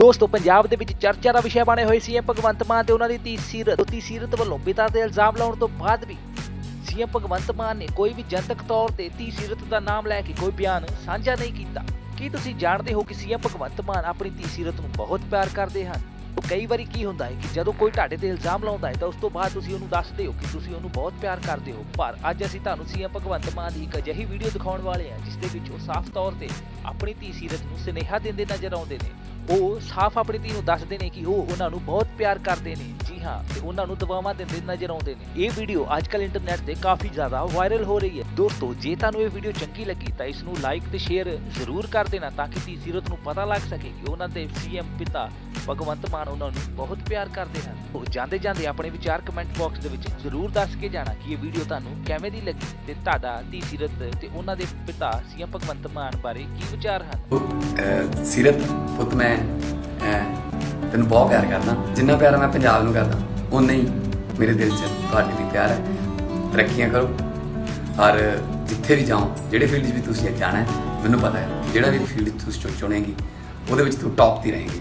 ਦੋਸਤੋ, ਪੰਜਾਬ ਦੇ ਵਿੱਚ ਚਰਚਾ ਦਾ ਵਿਸ਼ਾ ਬਣੇ ਹੋਏ ਸੀਐਮ ਭਗਵੰਤ ਮਾਨ ਤੇ ਉਹਨਾਂ ਦੀ ਧੀ ਸੀਰਤ ਧੀ ਸੀਰਤ ਵੱਲੋਂ ਪਿਤਾ ਤੇ ਇਲਜ਼ਾਮ ਲਾਉਣ ਤੋਂ ਬਾਅਦ ਵੀ ਸੀਐਮ ਭਗਵੰਤ ਮਾਨ ਨੇ ਕੋਈ ਵੀ ਜਨਤਕ ਤੌਰ ਤੇ ਧੀ ਸੀਰਤ ਦਾ ਨਾਮ ਲੈ ਕੇ ਕੋਈ ਬਿਆਨ ਸਾਂਝਾ ਨਹੀਂ ਕੀਤਾ। ਕੀ ਤੁਸੀਂ ਜਾਣਦੇ ਹੋ ਕਿ ਸੀਐਮ ਭਗਵੰਤ ਮਾਨ ਆਪਣੀ ਧੀ ਸੀਰਤ ਨੂੰ ਬਹੁਤ ਪਿਆਰ ਕਰਦੇ ਹਨ? ਉਹ ਕਈ ਵਾਰੀ ਕੀ ਹੁੰਦਾ ਹੈ ਕਿ ਜਦੋਂ ਕੋਈ ਤੁਹਾਡੇ ਤੇ ਇਲਜ਼ਾਮ ਲਾਉਂਦਾ ਹੈ ਤਾਂ ਉਸ ਤੋਂ ਬਾਅਦ ਤੁਸੀਂ ਉਹਨੂੰ ਦੱਸਦੇ ਹੋ ਕਿ ਤੁਸੀਂ ਉਹਨੂੰ ਬਹੁਤ ਪਿਆਰ ਕਰਦੇ ਹੋ। ਪਰ ਅੱਜ ਅਸੀਂ ਤੁਹਾਨੂੰ ਸੀਐਮ ਭਗਵੰਤ ਮਾਨ ਦੀ ਇੱਕ ਅਜਿਹੀ ਵੀਡੀਓ ਦਿਖਾਉਣ ਵਾਲੇ ਹਾਂ, ਜਿਸ ਦੇ ਵਿੱਚ ਉਹ ਸਾਫ਼ ਤੌਰ ਤੇ ਆਪਣੀ ਧੀ ਸੀਰਤ ਨੂੰ ਸੁਨੇਹਾ ਦਿੰਦੇ ਨਜ਼ਰ ਆਉਂਦੇ ਨੇ। ਉਹ ਸਾਫ਼ ਆਪਣੀ ਧੀ ਨੂੰ ਦੱਸਦੇ ਨੇ ਕਿ ਉਹ ਉਹਨਾਂ ਨੂੰ ਬਹੁਤ ਪਿਆਰ ਕਰਦੇ ਨੇ। ਜੀ ਹਾਂ, ਤੇ ਉਹਨਾਂ ਨੂੰ ਦਵਾਵਾਂ ਦਿੰਦੇ ਨਜ਼ਰ ਆਉਂਦੇ ਨੇ। ਇਹ ਵੀਡੀਓ ਅੱਜਕੱਲ ਇੰਟਰਨੈਟ ਤੇ ਕਾਫੀ ਜ਼ਿਆਦਾ ਵਾਇਰਲ ਹੋ ਰਹੀ ਹੈ। ਦੋਸਤੋ, ਜੇ ਤੁਹਾਨੂੰ ਇਹ ਵੀਡੀਓ ਚੰਗੀ ਲੱਗੀ, ਤਾਂ ਇਸ ਨੂੰ ਲਾਈਕ ਤੇ ਸ਼ੇਅਰ ਜ਼ਰੂਰ ਕਰ ਦੇਣਾ ਤਾਂ ਕਿ ਧੀ ਨੂੰ ਪਤਾ ਲੱਗ ਸਕੇ ਕਿ ਉਹਨਾਂ ਦੇ ਸੀਐਮ ਪਿਤਾ ਭਗਵੰਤ ਮਾਨ ਉਹਨਾਂ ਨੂੰ ਬਹੁਤ ਪਿਆਰ ਕਰਦੇ ਹਨ। ਉਹ ਜਾਂਦੇ ਜਾਂਦੇ ਆਪਣੇ ਵਿਚਾਰ ਕਮੈਂਟ ਬਾਕਸ ਦੇ ਵਿੱਚ ਜ਼ਰੂਰ ਦੱਸ ਕੇ ਜਾਣਾ ਕਿ ਇਹ ਵੀਡੀਓ ਤੁਹਾਨੂੰ ਕਿਵੇਂ ਦੀ ਲੱਗੀ ਤੇ ਤੁਹਾਡਾ ਧੀ ਤੇ ਉਹਨਾਂ ਦੇ ਪਿਤਾ ਸੀਐਮ ਭਗਵੰਤ ਮਾਨ ਬਾਰੇ ਕੀ ਵਿਚਾਰ ਹਨ। ਸੀਰਤ, ਪੁੱਤ ਮੈਂ ਤੈਨੂੰ ਬਹੁਤ ਪਿਆਰ ਕਰਦਾ। ਜਿੰਨਾ ਪਿਆਰ ਮੈਂ ਪੰਜਾਬ ਨੂੰ ਕਰਦਾ ਉਨਾ ਹੀ ਮੇਰੇ ਦਿਲ 'ਚ ਤੁਹਾਡੇ ਲਈ ਪਿਆਰ ਹੈ। ਤਰੱਕੀਆਂ ਕਰੋ। ਔਰ ਜਿੱਥੇ ਵੀ ਜਾਓ, ਜਿਹੜੇ ਫੀਲਡ 'ਚ ਵੀ ਤੁਸੀਂ ਜਾਣਾ ਹੈ, ਮੈਨੂੰ ਪਤਾ ਹੈ, ਜਿਹੜਾ ਵੀ ਫੀਲਡ ਤੁਸੀਂ ਚੁਣੇਗੀ ਉਹਦੇ ਵਿੱਚ ਤੂੰ ਟੌਪ ਤੇ ਰਹੇਗੀ।